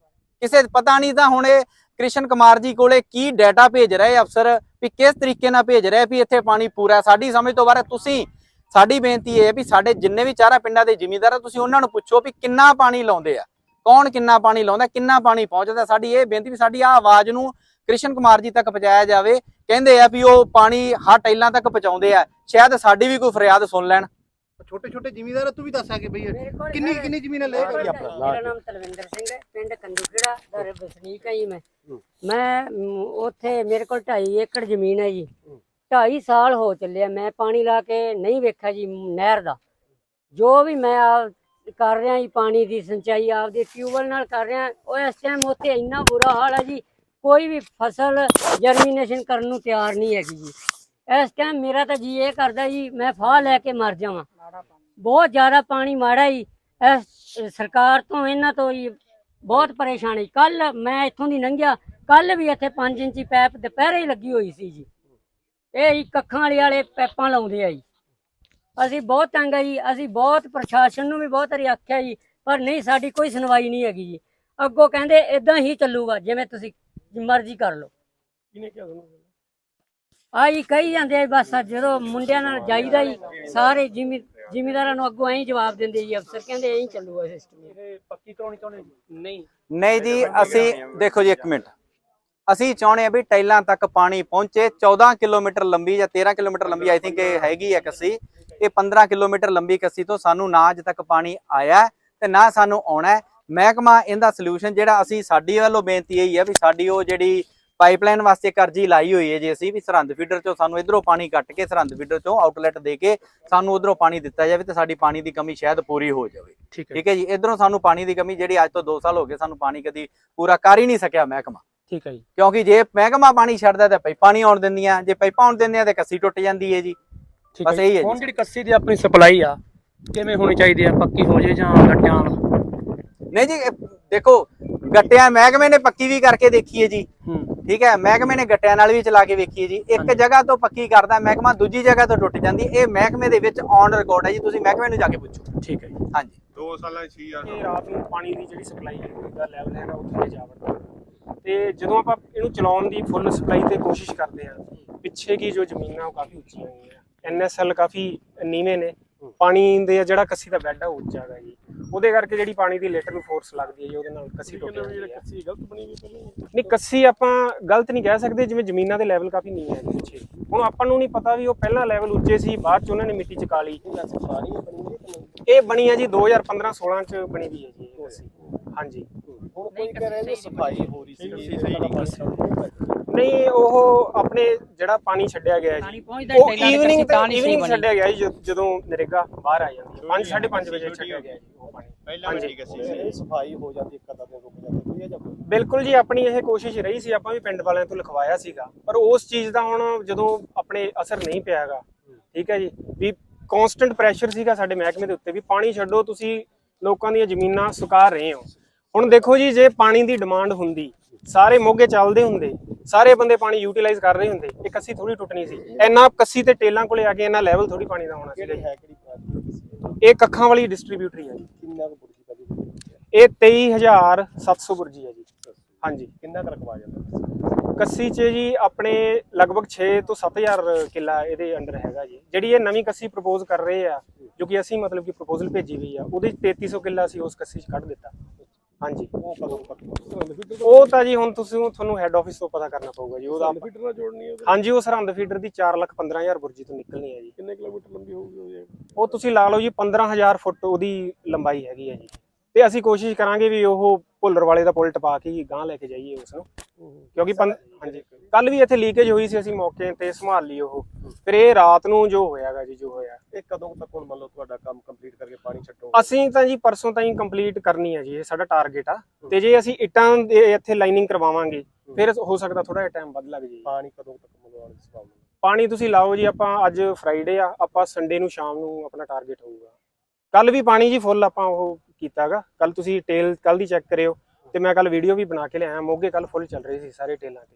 [SPEAKER 3] ਕਿਸੇ ਪਤਾ ਨਹੀਂ ਤਾਂ ਹੁਣ ਇਹ ਕ੍ਰਿਸ਼ਨ ਕੁਮਾਰ ਜੀ ਕੋਲੇ ਕੀ ਡਾਟਾ ਭੇਜ ਰਹੇ ਅਫਸਰ, ਵੀ ਕਿਸ ਤਰੀਕੇ ਨਾਲ ਭੇਜ ਰਹੇ, ਵੀ ਇੱਥੇ ਪਾਣੀ ਪੂਰਾ ਸਾਡੀ ਸਮਝ ਤੋਂ ਬਾਹਰ ਤੁਸੀਂ ਸਾਡੀ ਬੇਨਤੀ ਇਹ ਹੈ ਵੀ ਸਾਡੇ ਜਿੰਨੇ ਵੀ ਚਾਰਾ ਪਿੰਡਾਂ ਦੇ ਜ਼ਿਮੀਂਦਾਰ ਆ ਤੁਸੀਂ ਉਹਨਾਂ ਨੂੰ ਪੁੱਛੋ ਵੀ ਕਿੰਨਾ ਪਾਣੀ ਲਾਉਂਦੇ ਆ ਕੌਣ ਕਿੰਨਾ ਪਾਣੀ ਲਾਉਂਦਾ ਕਿੰਨਾ ਪਾਣੀ ਪਹੁੰਚਦਾ। ਸਾਡੀ ਇਹ ਬੇਨਤੀ ਵੀ ਸਾਡੀ ਆ ਆਵਾਜ਼ ਨੂੰ ਕ੍ਰਿਸ਼ਨ ਕੁਮਾਰ ਜੀ ਤੱਕ ਪਹੁੰਚਾਇਆ ਜਾਵੇ। ਕਹਿੰਦੇ ਆ ਵੀ ਉਹ ਪਾਣੀ ਹਰ ਟੈਲਾਂ ਤੱਕ ਪਹੁੰਚਾਉਂਦੇ ਆ ਸ਼ਾਇਦ ਸਾਡੀ ਵੀ ਕੋਈ ਫਰਿਆਦ ਸੁਣ ਲੈਣ।
[SPEAKER 1] ਛੋਟੇ ਛੋਟੇ ਜ਼ਿਮੀਂਦਾਰ ਤੂੰ ਵੀ ਦੱਸ ਆ ਕਿ ਬਈ ਕਿੰਨੀ ਕਿੰਨੀ ਜ਼ਮੀਨਾਂ ਲੈ ਕੇ ਆਪਣਾ।
[SPEAKER 5] ਮੇਰਾ ਨਾਮ ਤਲਵਿੰਦਰ ਸਿੰਘ ਹੈ ਪਿੰਡ ਕੰਦੂਖੜਾ ਦਾ ਵਸਨੀਕ ਹਾਂ ਜੀ ਮੈਂ। ਮ, ਉੱਥੇ ਮੇਰੇ ਕੋਲ 2.5 ਏਕੜ ਜ਼ਮੀਨ ਹੈ ਜੀ। 2.5 ਸਾਲ ਹੋ ਚੱਲਿਆ ਮੈਂ ਪਾਣੀ ਲਾ ਕੇ ਨਹੀਂ ਵੇਖਿਆ ਜੀ ਨਹਿਰ ਦਾ। ਜੋ ਵੀ ਮੈਂ ਆ ਕਰ ਰਿਹਾ ਜੀ ਪਾਣੀ ਦੀ ਸਿੰਚਾਈ ਆਪਦੇ ਟਿਊਬਲ ਨਾਲ ਕਰ ਰਿਹਾ ਉਹ ਇਸ ਟਾਈਮ ਉੱਥੇ ਇੰਨਾ ਬੁਰਾ ਹਾਲ ਹੈ ਜੀ ਕੋਈ ਵੀ ਫਸਲ ਜਰਮੀਨੇਸ਼ਨ ਕਰਨ ਨੂੰ ਤਿਆਰ ਨਹੀਂ ਹੈਗੀ ਜੀ। ਇਸ ਟਾਈਮ ਮੇਰਾ ਤਾਂ ਜੀ ਇਹ ਕਰਦਾ ਜੀ ਮੈਂ ਫਾਹ ਲੈ ਕੇ ਮਰ ਜਾਵਾਂ। ਬਹੁਤ ਜ਼ਿਆਦਾ ਪਾਣੀ ਮਾੜਾ ਜੀ ਇਸ ਸਰਕਾਰ ਤੋਂ ਇਹਨਾਂ ਤੋਂ ਹੀ ਬਹੁਤ ਪਰੇਸ਼ਾਨੀ। ਕੱਲ ਮੈਂ ਇੱਥੋਂ ਦੀ ਲੰਘਿਆ ਕੱਲ ਵੀ ਇੱਥੇ 5 ਇੰਚੀ ਪੈਪ ਦੁਪਹਿਰੇ ਹੀ ਲੱਗੀ ਹੋਈ ਸੀ ਜੀ। ਇਹ ਹੀ ਕੱਖਾਂ ਵਾਲੇ ਵਾਲੇ ਪੈਪਾਂ ਲਾਉਂਦੇ ਆ ਜੀ। ਅਸੀਂ ਬਹੁਤ ਤੰਗ ਆ ਜੀ ਅਸੀਂ ਬਹੁਤ ਪ੍ਰਸ਼ਾਸਨ ਨੂੰ ਵੀ ਬਹੁਤ ਵਾਰੀ ਆਖਿਆ ਜੀ ਪਰ ਨਹੀਂ ਸਾਡੀ ਕੋਈ ਸੁਣਵਾਈ ਨਹੀਂ ਹੈਗੀ ਜੀ। ਅੱਗੋਂ ਕਹਿੰਦੇ ਇਦਾਂ ਹੀ ਚੱਲੂਗਾ ਜਿਵੇਂ ਤੁਸੀਂ ਮਰਜ਼ੀ ਕਰ ਲਓ।
[SPEAKER 6] ਕਿਹਨੇ ਕਿਹਾ ਤੁਹਾਨੂੰ?
[SPEAKER 5] ਆ ਜੀ ਕਹੀ ਜਾਂਦੇ ਆ ਬਸ ਜਦੋਂ ਮੁੰਡਿਆਂ ਨਾਲ ਜਾਈਦਾ ਜੀ ਸਾਰੇ ਜ਼ਿਮੀ ਜ਼ਿਮੀਦਾਰਾਂ ਨੂੰ ਅੱਗੋਂ ਐਂ ਜਵਾਬ ਦਿੰਦੇ ਜੀ ਅਫਸਰ ਕਹਿੰਦੇ ਐਂ ਚੱਲੂਗਾ ਸਿਸਟਮ
[SPEAKER 6] ਇਹ ਪੱਕੀ ਕਰਾਉਣੀ ਚਾਹੁੰਦੇ ਜੀ? ਨਹੀਂ
[SPEAKER 3] ਨਹੀਂ ਜੀ ਅਸੀਂ ਦੇਖੋ ਜੀ ਇੱਕ ਮਿੰਟ। ਅਸੀਂ ਚਾਹੁੰਦੇ ਆ ਵੀ ਟੈਲਾਂ ਤੱਕ ਪਾਣੀ ਪਹੁੰਚੇ। 14 ਕਿਲੋਮੀਟਰ ਲੰਬੀ ਜਾਂ 13 ਕਿਲੋਮੀਟਰ ਲੰਬੀ ਆਈ ਥਿੰਕ ਇਹ ਹੈਗੀ ਹੈ ਕੱਸੀ। ਇਹ 15 ਕਿਲੋਮੀਟਰ ਲੰਬੀ ਕੱਸੀ ਤੋਂ ਸਾਨੂੰ ਨਾ ਅੱਜ ਤੱਕ ਪਾਣੀ ਆਇਆ ਤੇ ਨਾ ਸਾਨੂੰ ਆਉਣਾ ਮਹਿਕਮਾ ਇਹਦਾ ਸੋਲੂਸ਼ਨ ਜਿਹੜਾ ਅਸੀਂ ਸਾਡੀ ਵੱਲੋਂ ਬੇਨਤੀ ਇਹੀ ਹੈ ਵੀ ਸਾਡੀ ਉਹ ਜਿਹੜੀ ਪਾਈਪਲਾਈਨ ਵਾਸਤੇ ਇੱਕ ਅਰਜੀ ਲਾਈ ਹੋਈ ਹੈ ਜੀ ਅਸੀਂ ਵੀ ਸਰਹੰਦ ਫੀਡਰ ਚੋਂ ਸਾਨੂੰ ਇਧਰੋਂ ਪਾਣੀ ਕੱਟ ਕੇ ਸਰਹੰਦ ਫੀਡਰ ਚੋਂ ਆਊਟਲੈਟ ਦੇ ਕੇ ਸਾਨੂੰ ਉਧਰੋਂ ਪਾਣੀ ਦਿੱਤਾ ਜਾਵੇ ਤੇ ਸਾਡੀ ਪਾਣੀ ਦੀ ਕਮੀ ਸ਼ਾਇਦ ਪੂਰੀ ਹੋ ਜਾਵੇ।
[SPEAKER 6] ਠੀਕ
[SPEAKER 3] ਠੀਕ ਹੈ ਜੀ? ਇਧਰੋਂ ਸਾਨੂੰ ਪਾਣੀ ਦੀ ਕਮੀ ਜਿਹੜੀ ਅੱਜ ਤੋਂ 2 ਸਾਲ ਹੋ ਗਏ ਸਾਨੂੰ ਪਾਣੀ ਕਦੀ ਪੂਰਾ ਕਰ ਹੀ ਨਹੀਂ ਸਕਿਆ ਮਹਿਕਮਾ।
[SPEAKER 6] ਠੀਕ ਹੈ ਜੀ।
[SPEAKER 3] ਕਿਉਂਕਿ ਜੇ ਮਹਿਕਮਾ ਪਾਣੀ ਛੱਡਦਾ ਤਾਂ ਪਾਈਪਾਂ ਨਹੀਂ ਆਉਣ ਦਿੰਦੀਆਂ ਜੇ ਪਾਈਪਾਂ ਆਉਣ ਦਿੰਦੀਆਂ ਤਾਂ ਕੱਸੀ ਟੁੱਟ ਜਾਂਦੀ ਹੈ ਜੀ।
[SPEAKER 6] ਠੀਕ
[SPEAKER 3] ਬਸ ਇਹੀ ਹੈ ਜੀ।
[SPEAKER 6] ਹੁਣ ਜਿਹੜੀ ਕੱਸੀ ਦੀ ਆਪਣੀ ਸਪਲਾਈ ਆ ਕਿਵੇਂ ਹੋਣੀ ਚਾਹੀਦੀ ਆ ਪੱਕੀ ਹੋ ਜੇ ਜਾਂ ਗੱਟਿਆਂ ਨਾਲ
[SPEAKER 3] ਨਹੀਂ ਜੀ ਦੇਖੋ ਗੱਟਿਆਂ ਮਹਿਕਮੇ ਨੇ ਪੱਕੀ ਵੀ ਕਰਕੇ ਦੇਖੀ ਹੈ ਜੀ।
[SPEAKER 6] ਹੂੰ।
[SPEAKER 3] ਠੀਕ ਹੈ ਮਹਿਕਮੇ ਨੇ ਗੱਟਿਆਂ ਨਾਲ ਵੀ ਚਲਾ ਕੇ ਵੇਖੀ ਹੈ ਜੀ। ਇੱਕ ਜਗ੍ਹਾ ਤੋਂ ਪੱਕੀ ਕਰਦਾ ਮਹਿਕਮਾ ਦੂਜੀ ਜਗ੍ਹਾ ਤੋਂ ਟੁੱਟ ਜਾਂਦੀ ਇਹ ਮਹਿਕਮੇ ਦੇ ਵਿੱਚ ਔਨ ਰਿਕਾਰਡ ਹੈ ਜੀ। ਤੁਸੀਂ ਮਹਿਕਮੇ ਨੂੰ ਜਾ ਕੇ ਪੁੱਛੋ।
[SPEAKER 6] ਠੀਕ ਹੈ ਜੀ।
[SPEAKER 3] ਹਾਂਜੀ।
[SPEAKER 7] ਦੋ ਸਾਲਾਂ 'ਚ ਹੀ ਆ
[SPEAKER 6] ਇਹ ਰਾਤ ਨੂੰ ਪਾਣੀ ਦੀ ਜਿਹੜੀ ਸਪਲਾਈ ਦਾ ਲੈਵਲ ਹੈਗਾ ਉਹ ਥੱਲੇ ਜਾ ਵੜਦਾ ਤੇ ਜਦੋਂ ਆਪਾਂ ਇਹਨੂੰ ਚਲਾਉਣ ਦੀ ਫੁੱਲ ਸਪਲਾਈ ਤੇ ਕੋਸ਼ਿਸ਼ ਕਰਦੇ ਆ ਪਿੱਛੇ ਕੀ ਜੋ ਜ਼ਮੀਨਾਂ ਉਹ ਕਾਫੀ ਉੱਚੀਆਂ ਹੋਈਆਂ ਐਨਐਸਐਲ ਕਾਫੀ ਨੀਵੇਂ ਨੇ। ਪਾਣੀ ਦੇ ਜਿਹੜਾ ਕੱਸੀ ਦਾ ਬੈੱਡ ਆ ਉੱਚਾ ਹੈਗਾ ਜੀ। ਉਹਦੇ ਕਰਕੇ ਜਿਹੜੀ ਪਾਣੀ ਦੀ ਲੇਟਰ ਨੂੰ ਫੋਰਸ ਲੱਗਦੀ ਹੈ ਜੀ ਉਹਦੇ ਨਾਲ ਕੱਸੀ ਟੁੱਟ ਜਾਂਦੀ ਹੈ।
[SPEAKER 1] ਕੱਸੀ ਗਲਤ ਬਣੀ ਵੀ ਪਹਿਲਾਂ
[SPEAKER 6] ਨਹੀਂ ਕੱਸੀ ਆਪਾਂ ਗਲਤ ਨਹੀਂ ਕਹਿ ਸਕਦੇ ਜਿਵੇਂ ਜ਼ਮੀਨਾਂ ਦੇ ਲੈਵਲ ਕਾਫੀ ਨੀਵੇਂ ਹੈ ਪਿੱਛੇ। ਹੁਣ ਆਪਾਂ ਨੂੰ ਨਹੀਂ ਪਤਾ ਵੀ ਉਹ ਪਹਿਲਾਂ ਲੈਵਲ ਉੱਚੇ ਸੀ ਬਾਅਦ ਚ ਉਹਨਾਂ ਨੇ ਮਿੱਟੀ ਚ ਕਾਲੀ। ਇਹ ਬਣੀ ਹੈ ਜੀ 2015 16 ਚ ਬਣੀ ਵੀ ਹੈ ਜੀ ਕੱਸੀ। ਹਾਂਜੀ।
[SPEAKER 1] ਕੋਈ ਕਹਿ ਰਿਹਾ ਜੀ ਸਫ਼ਾਈ ਹੋ ਰਹੀ ਸੀ
[SPEAKER 6] ਨਹੀਂ ਉਹ ਆਪਣੇ ਜਿਹੜਾ ਪਾਣੀ ਛੱਡਿਆ ਗਿਆ
[SPEAKER 5] ਪਾਣੀ
[SPEAKER 6] ਜੀ
[SPEAKER 5] ਪਹੁੰਚਦਾ
[SPEAKER 6] ਉਹ ਈਵਨਿੰਗ
[SPEAKER 5] ਤਾਂ
[SPEAKER 6] ਈਵਨਿੰਗ। ਛੱਡਿਆ ਗਿਆ ਜੀ ਜਦ- ਨਰੇਗਾ ਬਾਹਰ ਆ ਜਾਂਦੀ ਹੈ। 5 5:30 ਵਜੇ ਛੱਡਿਆ ਗਿਆ ਜੀ ਉਹ ਪਾਣੀ।
[SPEAKER 7] ਪਹਿਲਾਂ। ਠੀਕ ਸੀ।
[SPEAKER 1] ਸਫ਼ਾਈ ਹੋ ਜਾਂਦੀ ਇੱਕ ਅੱਧਾ ਦਿਨ ਰੁਕ ਜਾਂਦਾ ਕੋਈ ਇਹ ਜਾਂ ਕੋਈ
[SPEAKER 6] ਬਿਲਕੁਲ ਜੀ ਆਪਣੀ ਇਹ ਕੋਸ਼ਿਸ਼ ਰਹੀ ਸੀ ਆਪਾਂ ਵੀ ਪਿੰਡ ਵਾਲਿਆਂ ਤੋਂ ਲਿਖਵਾਇਆ ਸੀਗਾ। ਪਰ ਉਸ ਚੀਜ਼ ਦਾ ਹੁਣ ਜਦੋਂ ਆਪਣੇ ਅਸਰ ਨਹੀਂ ਪਿਆਗਾ ਠੀਕ ਹੈ ਜੀ ਵੀ ਕਨਸਟੈਂਟ ਪ੍ਰੈਸ਼ਰ ਸੀਗਾ ਸਾਡੇ ਮਹਿਕਮੇ ਦੇ ਉੱਤੇ ਵੀ ਪਾਣੀ ਛੱਡੋ ਤੁਸੀਂ ਲੋਕਾਂ ਦੀਆਂ ਜ਼ਮੀਨਾਂ ਸੁਕਾ ਰਹੇ ਹੋ। ਹੁਣ ਦੇਖੋ ਜੀ ਜੇ ਪਾਣੀ ਦੀ ਡਿਮਾਂਡ ਹੁੰਦੀ ਸਾਰੇ ਮੋਗੇ ਚੱਲਦੇ ਹੁੰਦੇ ਸਾਰੇ ਬੰਦੇ ਪਾਣੀ ਯੂਟਿਲਾਈਜ਼ ਕਰ ਰਹੇ ਹੁੰਦੇ ਇਹ ਕੱਸੀ ਥੋੜੀ ਟੁੱਟਣੀ ਸੀ। ਇੰਨਾ ਕੱਸੀ ਤੇ ਟੇਲਾਂ ਕੋਲੇ ਆ ਕੇ ਇੰਨਾ ਲੈਵਲ ਥੋੜੀ ਪਾਣੀ ਦਾ ਹੋਣਾ
[SPEAKER 1] ਪ੍ਰਾਂਤ
[SPEAKER 6] ਇਹ ਕੱਖਾਂ ਵਾਲੀ ਡਿਸਟ੍ਰੀਬਿਊਟਰੀ ਹੈ ਜੀ।
[SPEAKER 1] ਕਿੰਨਾ ਕੁ ਬੁਰਜੀ
[SPEAKER 6] ਇਹ 23700 ਬੁਰਜੀ ਹੈ ਜੀ। ਹਾਂਜੀ।
[SPEAKER 1] ਕਿੰਨਾ ਕੁ ਰਕਬਾ ਜਾਂਦਾ?
[SPEAKER 6] ਕੱਸੀ 'ਚ ਜੀ ਆਪਣੇ ਲਗਭਗ 6 ਤੋਂ 7000 ਕਿੱਲਾ ਇਹਦੇ ਅੰਡਰ ਹੈਗਾ ਜੀ। ਜਿਹੜੀ ਇਹ ਨਵੀਂ ਕੱਸੀ ਪ੍ਰਪੋਜ਼ ਕਰ ਰਹੇ ਆ ਜੋ ਕਿ ਅਸੀਂ ਮਤਲਬ ਕਿ ਪ੍ਰਪੋਜ਼ਲ ਭੇਜੀ ਹੋਈ ਆ ਉਹਦੇ 'ਚ 3300 ਕਿੱਲਾ ਅਸੀਂ ਉਸ ਕੱਸੀ 'ਚ ਕੱਢ ਦਿੱਤਾ। ਹਾਂਜੀ।
[SPEAKER 1] ਉਹ ਕਦੋਂ
[SPEAKER 6] ਉਹ ਤਾਂ ਜੀ ਹੁਣ ਤੁਸੀਂ ਤੁਹਾਨੂੰ ਹੈੱਡ ਆਫਿਸ ਤੋਂ ਪਤਾ ਕਰਨਾ ਪਊਗਾ ਜੀ ਉਹਦਾ
[SPEAKER 1] ਫੀਟਰ ਨਾਲ ਜੋੜਨੀ ਹੈ
[SPEAKER 6] ਹਾਂਜੀ ਉਹ ਸਰਹੰਦ ਫੀਡਰ ਦੀ 4 ਲੱਖ 15000 ਬੁਰਜੀ ਤੋਂ ਨਿਕਲਣੀ ਹੈ ਜੀ।
[SPEAKER 1] ਕਿੰਨੇ ਕਿਲੋਮੀਟਰ ਲੰਬੀ ਹੋਊਗੀ ਉਹ?
[SPEAKER 6] ਉਹ ਤੁਸੀਂ ਲਾ ਲਓ ਜੀ 15000 ਫੁੱਟ ਉਹਦੀ ਲੰਬਾਈ ਹੈਗੀ ਹੈ ਜੀ। ਤੇ ਅਸੀਂ ਕੋਸ਼ਿਸ਼ ਕਰਾਂਗੇ ਵੀ ਉਹ ਭੁੱਲਰ ਵਾਲੇ ਦਾ ਪੁਲ ਟਪਾ ਕੇ ਹੀ ਗਾਂ ਲੈ ਕੇ ਜਾਈਏ ਉਸ ਨੂੰ। ਕਿਉਂਕਿ ਹਾਂਜੀ। ਕੱਲ ਵੀ ਇੱਥੇ ਲੀਕੇਜ ਹੋਈ ਸੀ ਅਸੀਂ ਮੌਕੇ ਤੇ ਸੰਭਾਲ ਲਈ ਉਹ। ਫਿਰ ਇਹ ਰਾਤ ਨੂੰ ਜੋ ਹੋਇਆਗਾ ਜੀ ਜੋ ਹੋਇਆ।
[SPEAKER 1] ਇਹ ਕਦੋਂ ਤੱਕ ਹੁਣ ਮੰਨ ਲਓ ਤੁਹਾਡਾ ਕੰਮ ਕੰਪਲੀਟ ਕਰਕੇ ਪਾਣੀ ਛੱਡੋ?
[SPEAKER 6] ਅਸੀਂ ਤਾਂ ਜੀ ਪਰਸੋਂ ਤਾਈਂ ਕੰਪਲੀਟ ਕਰਨੀ ਹੈ ਜੀ ਇਹ ਸਾਡਾ ਟਾਰਗੇਟ ਆ। ਤੇ ਜੇ ਅਸੀਂ ਇੱਟਾਂ ਦੇ ਇੱਥੇ ਲਾਈਨਿੰਗ ਕਰਵਾਵਾਂਗੇ ਫਿਰ ਹੋ ਸਕਦਾ ਥੋੜਾ ਜਿਹਾ ਟਾਈਮ ਵੱਧ ਲੱਗ ਜੇ
[SPEAKER 1] ਪਾਣੀ ਕਦੋਂ ਤੱਕ ਮੰਗਵਾਉਣ ਦੀ ਸੰਭਾਵਨਾ?
[SPEAKER 6] ਪਾਣੀ ਤੁਸੀਂ ਲਾਓ ਜੀ ਆਪਾਂ ਅੱਜ ਫਰਾਈਡੇ ਆ ਆਪਾਂ ਸੰਡੇ ਨੂੰ ਸ਼ਾਮ ਨੂੰ ਆਪਣਾ ਟਾਰਗੇਟ ਹੋਊਗਾ। ਕੱਲ ਵੀ ਪਾਣੀ ਜੀ ਫੁੱਲ ਆਪਾਂ ਉਹ ਕੀਤਾਗਾ। ਕੱਲ ਤੁਸੀਂ ਟੇਲ ਕੱਲ ਦੀ ਚੈੱਕ ਕਰਿਓ ਤੇ ਮੈਂ ਕੱਲ ਵੀਡੀਓ ਵੀ ਬਣਾ ਕੇ ਲਿਆਇਆ। ਮੋਗੇ ਕੱਲ ਫੁੱਲ ਚੱਲ ਰਹੀ ਸੀ ਸਾਰੇ ਟੇਲਾਂ ਤੇ।